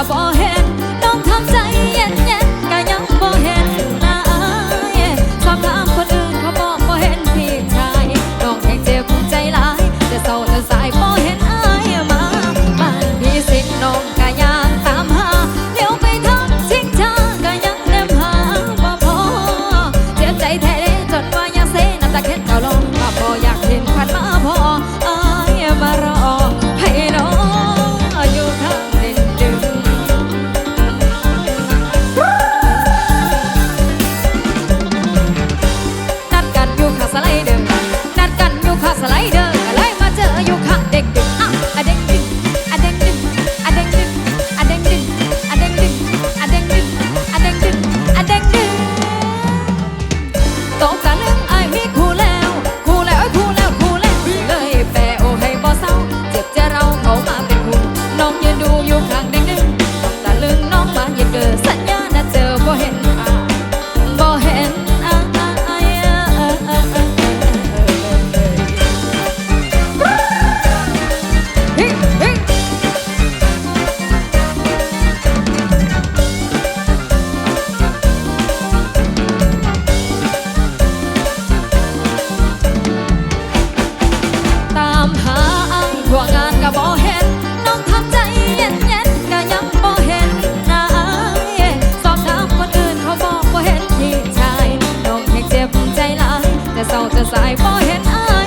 ก็บ่เห็นต้องทำใจเย็นเย็นก็ยังบ่เห็นนะชอบถามคนอื่นเขาบอกบ่เห็นพี่ชายน้องแห่งเจ็บใจหลายแต่เศร้าจะสาย I'm เศร้าจะสายบ่เห็นอ้า